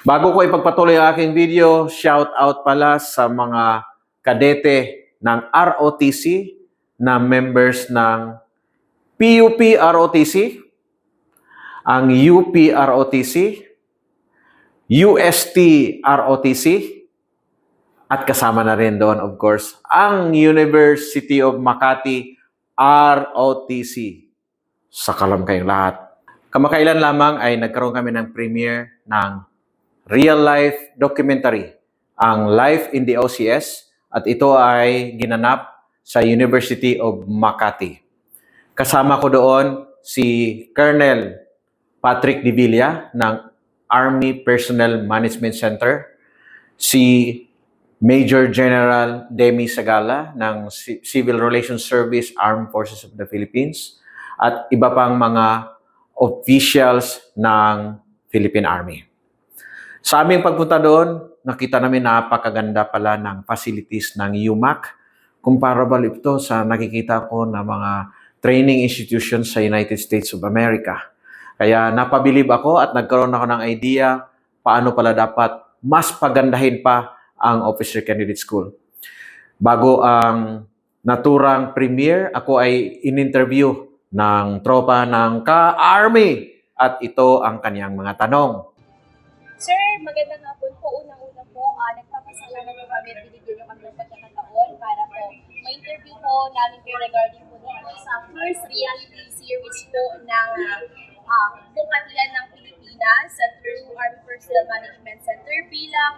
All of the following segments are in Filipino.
Bago ko ipagpatuloy ang aking video, shout out pala sa mga kadete ng ROTC na members ng PUP ROTC, ang UP ROTC, UST ROTC, at kasama na rin doon, of course, ang University of Makati ROTC. Sakalam kayong lahat. Kamakailan lamang ay nagkaroon kami ng premiere ng real-life documentary, ang Life in the OCS, at ito ay ginanap sa University of Makati. Kasama ko doon si Colonel Patrick Divilla ng Army Personnel Management Center, si Major General Demi Sagala ng Civil Relations Service Armed Forces of the Philippines, at iba pang mga officials ng Philippine Army. Sa aming pagpunta doon, nakita namin napakaganda pala ng facilities ng UMAC. Comparable ito sa nakikita ko na mga training institutions sa United States of America. Kaya napabilib ako at nagkaroon ako ng idea paano pala dapat mas pagandahin pa ang Officer Candidate School. Bago ang naturang premiere, ako ay in-interview ng tropa ng ka-Army at ito ang kanyang mga tanong. Sir, magandang hapon po. Unang-una po, uh, nagpapasalamat po kami at binigyan niyo kami ng pagkakataon para po ma-interview po namin kayo regarding po dito sa first reality series po ng uh, Bukatian ng Pilipinas sa through Army Personnel Management Center bilang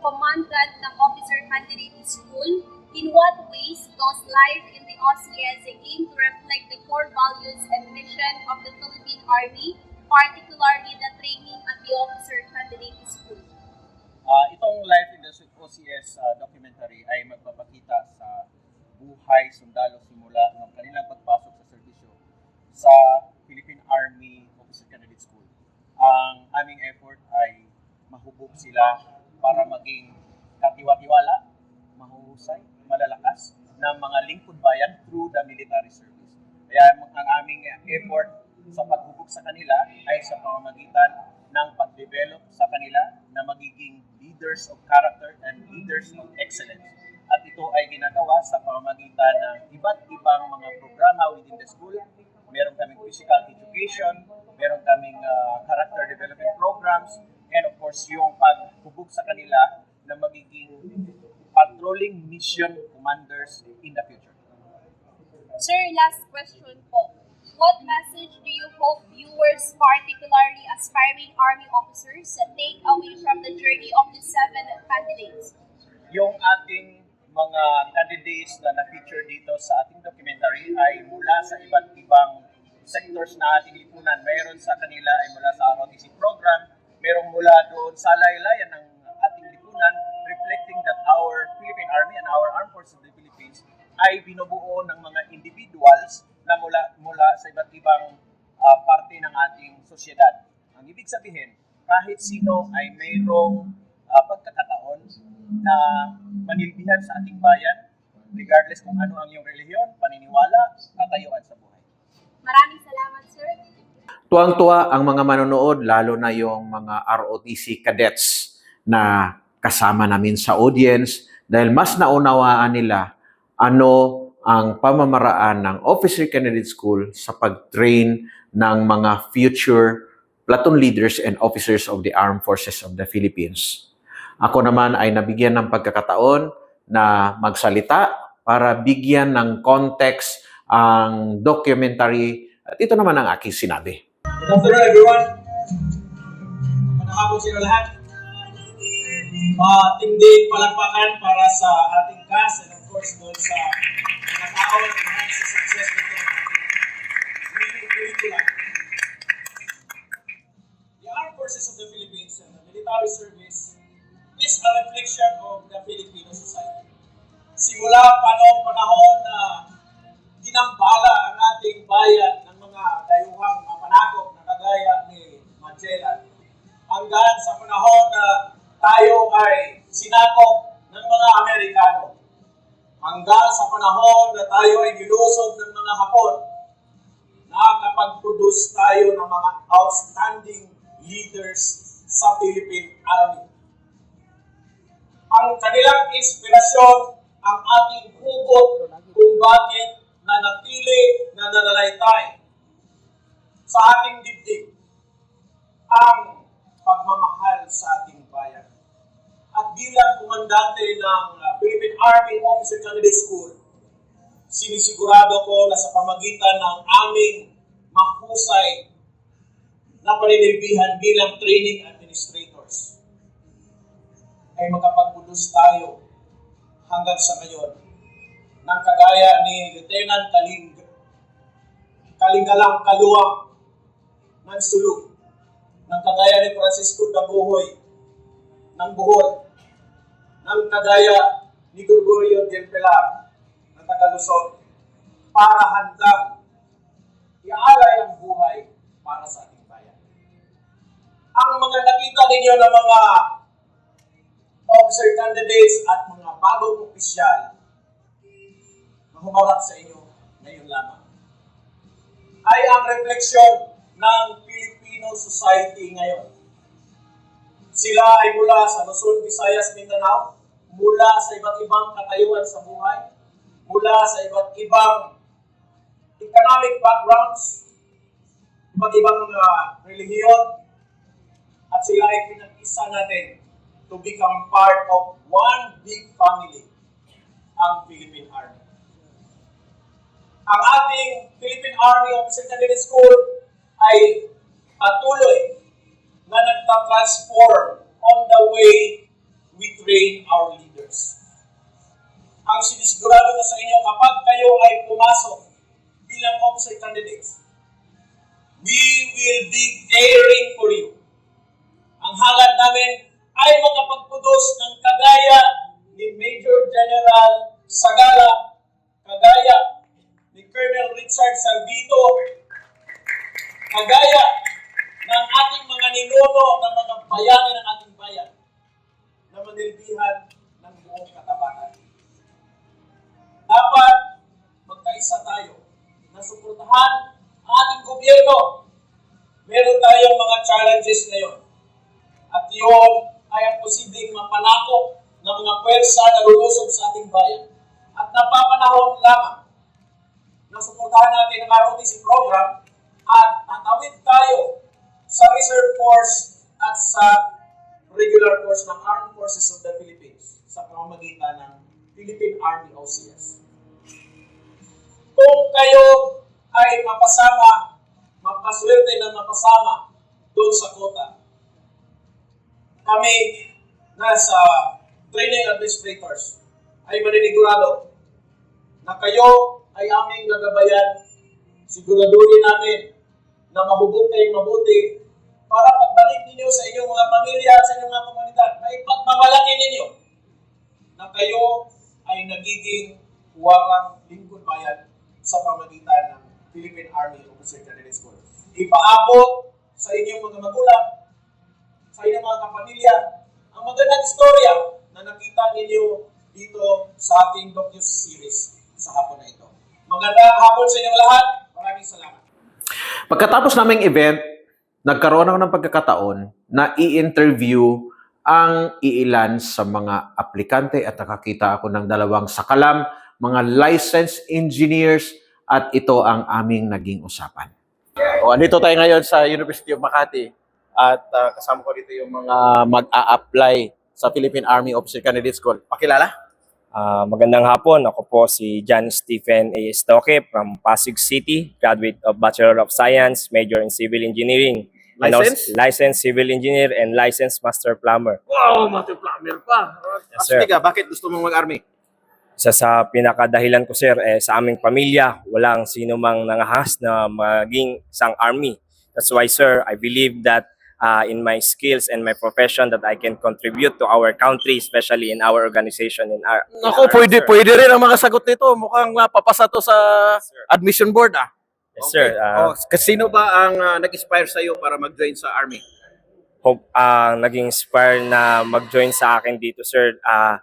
commandant ng Officer Candidate School. In what ways does life in the OCS aim to reflect the core values and mission of the Philippine Army, particularly the training at the Officer Candidate School? Ah, itong Life in the OCS ah, documentary ay magpapakita sa buhay sundalo simula ng kanilang pagpasok sa serbisyo sa Philippine Army Officer Candidate School. Ang aming effort ay mahubog sila para maging katiwa-tiwala, mahuhusay, malalakas ng mga lingkod bayan through the military service. Kaya ang aming effort sa paghubog sa kanila ay sa pamamagitan ng pag-develop sa kanila na magiging leaders of character and leaders of excellence. At ito ay ginagawa sa pamamagitan ng iba't ibang mga programa within the school. Meron kaming physical education, meron kaming ah, character development programs, and of course yung paghubog sa kanila na magiging patrolling mission commanders in the future. Sir, last question po. What message do you hope viewers, particularly aspiring Army officers, take away from the journey of the seven candidates? yung ating mga candidates na na-feature dito sa ating documentary ay mula sa iba't ibang sectors na ating lipunan. Mayroon sa kanila ay mula sa ROTC program, mayroong mula doon sa laylayan ng ating lipunan, reflecting that our Philippine Army and our Armed Forces of the Philippines ay binubuo ng mga individuals na mula mula sa iba't ibang ah, parte ng ating sosyedad. Ang ibig sabihin, kahit sino ay mayroong ah, pagkakataon na manilbihan sa ating bayan, regardless kung ano ang iyong relihiyon, paniniwala, katayuan sa buhay. Maraming salamat, sir. Tuwang-tuwa ang mga manonood, lalo na yung mga ROTC cadets na kasama namin sa audience dahil mas naunawaan nila ano ang pamamaraan ng Officer Candidate School sa pag-train ng mga future platoon leaders and officers of the Armed Forces of the Philippines. Ako naman ay nabigyan ng pagkakataon na magsalita para bigyan ng context ang documentary at ito naman ang aking sinabi. Good afternoon, everyone. Manahapon sila lahat. Matinding palakpakan para sa ating cast and course doon sa mga tao na sa success nito really curriculum. Hanggang sa panahon na tayo ay nilusod ng mga Hapon, nakakapag-produce tayo ng mga outstanding leaders sa Philippine Army. Ang kanilang inspirasyon ang ating hugot kung bakit nanatili na nananalaytay sa ating dibdib ang pagmamahal sa ating bayan. At bilang komandante ng Philippine Army Officer Candidate School, sinisigurado ko na sa pamagitan ng aming mahusay na paninilbihan bilang training administrators, ay makapagpulos tayo hanggang sa ngayon ng kagaya ni Lieutenant Kaling Kalingalang Kaluwang ng Sulong, ng kagaya ni Francisco Dabuhoy ng Bohol, ng kagaya ni Gregorio Del Pilar ng taga Luzon, para handang ialay ang buhay para sa ating bayan. Ang mga nakita ninyo ng mga officer candidates at mga bagong opisyal na humarap sa inyo ngayon lamang ay ang refleksyon ng Filipino society ngayon. Sila ay mula sa Luzon, Visayas, Mindanao, mula sa iba't ibang katayuan sa buhay, mula sa iba't ibang economic backgrounds, iba't ibang uh, relihiyon, at sila ay pinag-isa natin to become part of one big family, ang Philippine Army. Ang ating Philippine Army Officer Candidate School ay patuloy na nagta-transform on the way we train our leaders. Ang sinisigurado ko sa inyo, kapag kayo ay pumasok bilang officer candidates, we will be caring for you. Ang hangad namin ay makapag-produce ng kagaya ni Major General Sagala, kagaya ni Colonel Richard Salvito, kagaya ng ating mga ninuno ng mga bayani ng ating manilbihan ng buong katapatan. Dapat magkaisa tayo na suportahan ang ating gobyerno. Meron tayong mga challenges ngayon. At yun ay ang posibleng mapanakop ng mga pwersa na lulusob sa ating bayan. At napapanahon lamang na suportahan natin ang ROTC program at tatawid tayo sa Reserve Force at sa regular force ng Armed Forces of the Philippines sa pamamagitan ng Philippine Army OCS. Kung kayo ay mapasama, mapaswerte na mapasama doon sa kota, kami na sa training administrators ay maninigurado na kayo ay aming nagabayan, siguraduhin namin na mahubog kayong mabuti para pagbalik ninyo sa inyong mga pamilya at sa inyong mga komunidad, may pagmamalaki ninyo na kayo ay nagiging huwarang lingkod bayan sa pamagitan ng Philippine Army Officer Candidate School. Ipaabot sa inyong mga magulang, sa inyong mga kapamilya, ang magandang istorya na nakita ninyo dito sa ating docu-series sa hapon na ito. Magandang hapon sa inyong lahat. Maraming salamat. Pagkatapos naming event, nagkaroon ako ng pagkakataon na i-interview ang iilan sa mga aplikante at nakakita ako ng dalawang sakalam, mga licensed engineers at ito ang aming naging usapan. O, andito tayo ngayon sa University of Makati at ah, kasama ko dito yung mga mag-a-apply sa Philippine Army Officer Candidate School. Pakilala? Ah, magandang hapon. Ako po si John Stephen A. Estoque from Pasig City, graduate of Bachelor of Science, major in Civil Engineering. And also License? licensed civil engineer and licensed master plumber. Wow, Matthew Plummer pa. Yes, sir. Astig ka, bakit gusto mong mag-army? Isa sa pinakadahilan ko, sir, eh, sa aming pamilya, walang sino mang nangahas na maging isang army. That's why, sir, I believe that uh, in my skills and my profession that I can contribute to our country, especially in our organization. In our, in Naku, our- pwede, sir. pwede rin ang mga sagot nito. Mukhang mapapasa to sa Sir. admission board ah. Yes, sir. Okay. Ah, oh, kasi sino ba ang ah, nag-inspire sa iyo para mag-join sa army? hope, ah, naging inspire na mag-join sa akin dito, sir. Ah,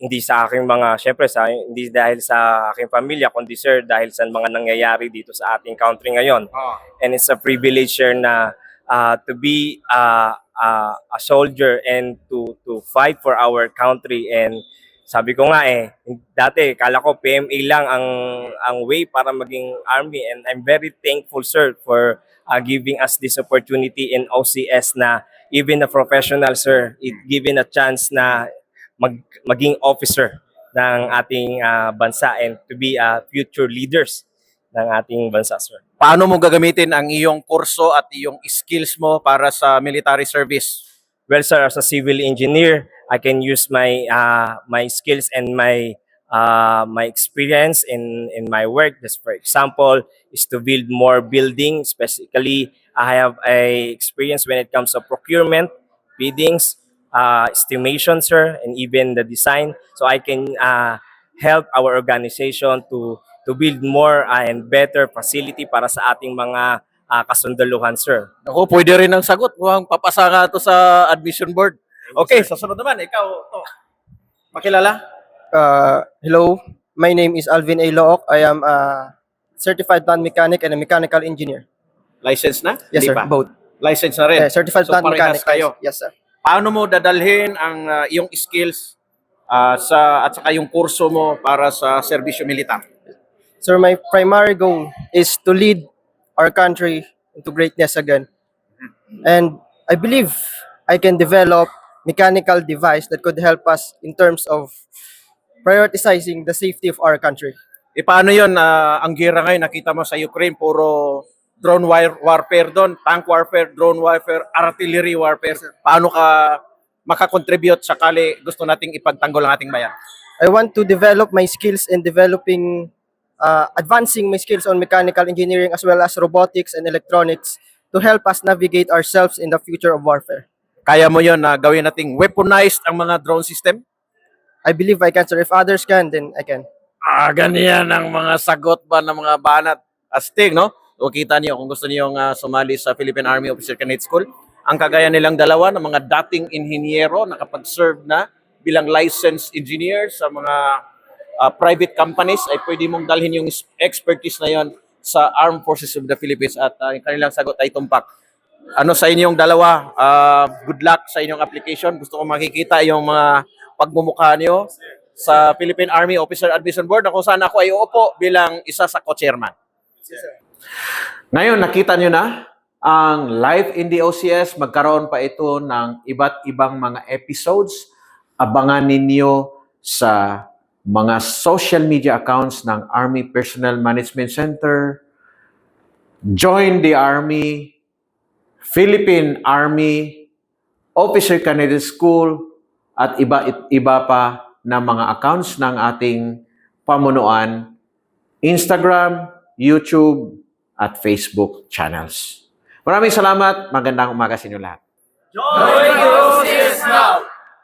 hindi sa aking mga, syempre, sa, hindi dahil sa aking pamilya, kundi sir, dahil sa mga nangyayari dito sa ating country ngayon. And it's a privilege, sir, na uh, to be uh, uh, a soldier and to to fight for our country. And sabi ko nga eh, dati, kala ko PMA lang ang, ang way para maging army. And I'm very thankful, sir, for uh, giving us this opportunity in OCS na even a professional, sir, it given a chance na mag, maging officer ng ating ah, bansa and to be uh, future leaders ng ating bansa, sir. Paano mo gagamitin ang iyong kurso at iyong skills mo para sa military service? Well, sir, as a civil engineer, I can use my uh, my skills and my uh, my experience in in my work. Just for example, is to build more buildings. Specifically, I have a experience when it comes to procurement, biddings, uh, estimation, sir, and even the design. So I can uh, help our organization to to build more uh, and better facility para sa ating mga uh, kasundaluhan, sir. Ako, pwede rin ang sagot. Mukhang papasa nga to sa admission board. Okay, sa sunod naman, ikaw, to. Makilala? Uh, hello, my name is Alvin A. Look. I am a certified plant mechanic and a mechanical engineer. License na? Yes, Hindi sir. pa. Both. License na rin. Eh, certified So, plant parehas mechanic. kayo. Yes, sir. Paano mo dadalhin ang ah, iyong skills ah, sa at saka yung kurso mo para sa serbisyo militar? Sir, my primary goal is to lead our country into greatness again. And I believe I can develop mechanical device that could help us in terms of prioritizing the safety of our country. E paano yun? ah, ang gira ngayon, nakita mo sa Ukraine, puro drone war- warfare doon, tank warfare, drone warfare, artillery warfare. Paano ka makakontribute sakali gusto nating ipagtanggol ang ating bayan? I want to develop my skills in developing, uh, advancing my skills on mechanical engineering as well as robotics and electronics to help us navigate ourselves in the future of warfare. Kaya mo yun na gawin nating weaponized ang mga drone system? I believe I can, sir. If others can, then I can. Ah, ganyan ang mga sagot ba ng mga banat astig, no? O kita niyo kung gusto niyo nga sumali sa Philippine Army Officer Candidate School, ang kagaya nilang dalawa ng mga dating inhinyero nakapag-serve na bilang licensed engineer sa mga ah, private companies ay pwede mong dalhin yung is- expertise na yon sa Armed Forces of the Philippines at ah, yung kanilang sagot ay tumpak. Ano sa inyong dalawa? Ah, good luck sa inyong application. Gusto ko makikita yung mga pagmumukha niyo sa Philippine Army Officer Admission Board na kung saan ako ay uupo bilang isa sa co-chairman. Ngayon, nakita nyo na ang live in the OCS. Magkaroon pa ito ng iba't ibang mga episodes. Abangan ninyo sa mga social media accounts ng Army Personnel Management Center. Join the Army, Philippine Army, Officer Candidate School, at iba iba pa na mga accounts ng ating pamunuan, Instagram, YouTube, at Facebook channels. Maraming salamat. Magandang umaga sa inyo lahat.